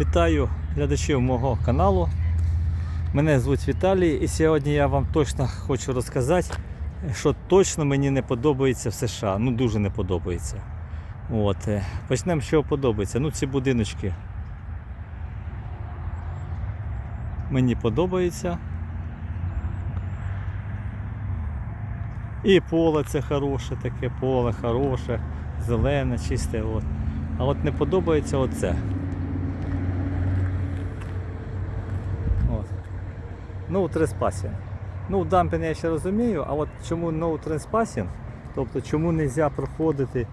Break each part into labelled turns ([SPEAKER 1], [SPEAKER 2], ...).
[SPEAKER 1] Вітаю глядачів мого каналу. Мене звуть Віталій і сьогодні я вам точно хочу розказати, що точно мені не подобається в США. Ну дуже не подобається. От. е, Почнемо з чого подобається. Ну ці будиночки. Мені подобається. І поле це хороше, таке поле хороше, зелене, чисте. От. А от не подобається оце. От. No trespassing. Ну, дампінг я ще розумію, а от чому no trespassing, тобто чому не можна проходити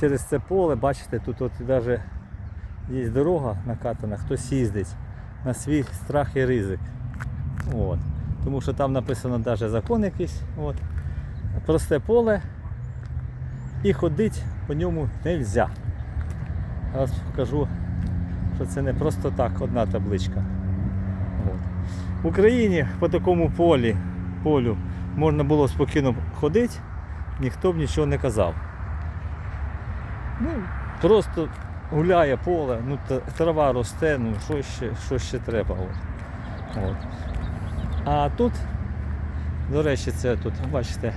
[SPEAKER 1] через це поле, бачите, тут от навіть є дорога накатана, хтось їздить на свій страх і ризик. От. Тому що там написано навіть закон якийсь. От. Просте поле і ходити по ньому не можна. Зараз покажу, що це не просто так одна табличка. В Україні по такому полі, полю можна було спокійно ходити, ніхто б нічого не казав. Ну, просто гуляє поле, ну, трава росте, ну що ще, що ще треба. От. От. А тут, до речі, це тут, бачите,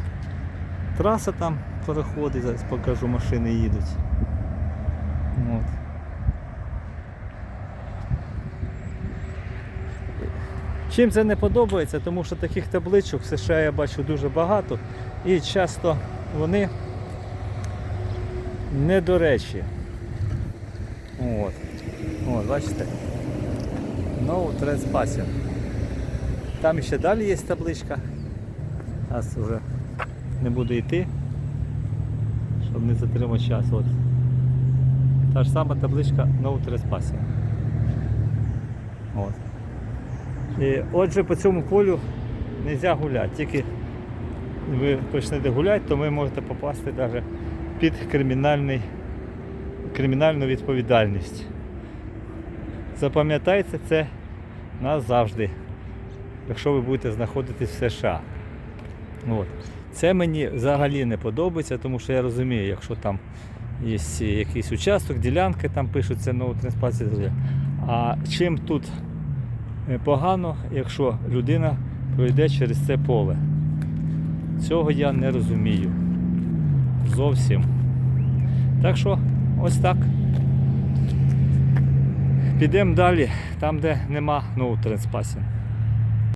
[SPEAKER 1] траса там переходить, зараз покажу, машини їдуть. От. Чим це не подобається, тому що таких табличок в США я бачу дуже багато і часто вони недоречі. От. От, бачите? No trespassing. Там ще далі є табличка. Зараз вже не буду йти, щоб не затримати час. От. Та ж сама табличка No trespassing. От. Отже, по цьому полю не можна гуляти. Тільки ви почнете гуляти, то ви можете попасти навіть під кримінальний, кримінальну відповідальність. Запам'ятайте це назавжди, якщо ви будете знаходитись в США. От. Це мені взагалі не подобається, тому що я розумію, якщо там є якийсь участок, ділянки там пишуться no trespassing. А чим тут погано, якщо людина пройде через це поле? Цього я не розумію. Зовсім. Так що ось так. Підемо далі, там де нема no trespassing.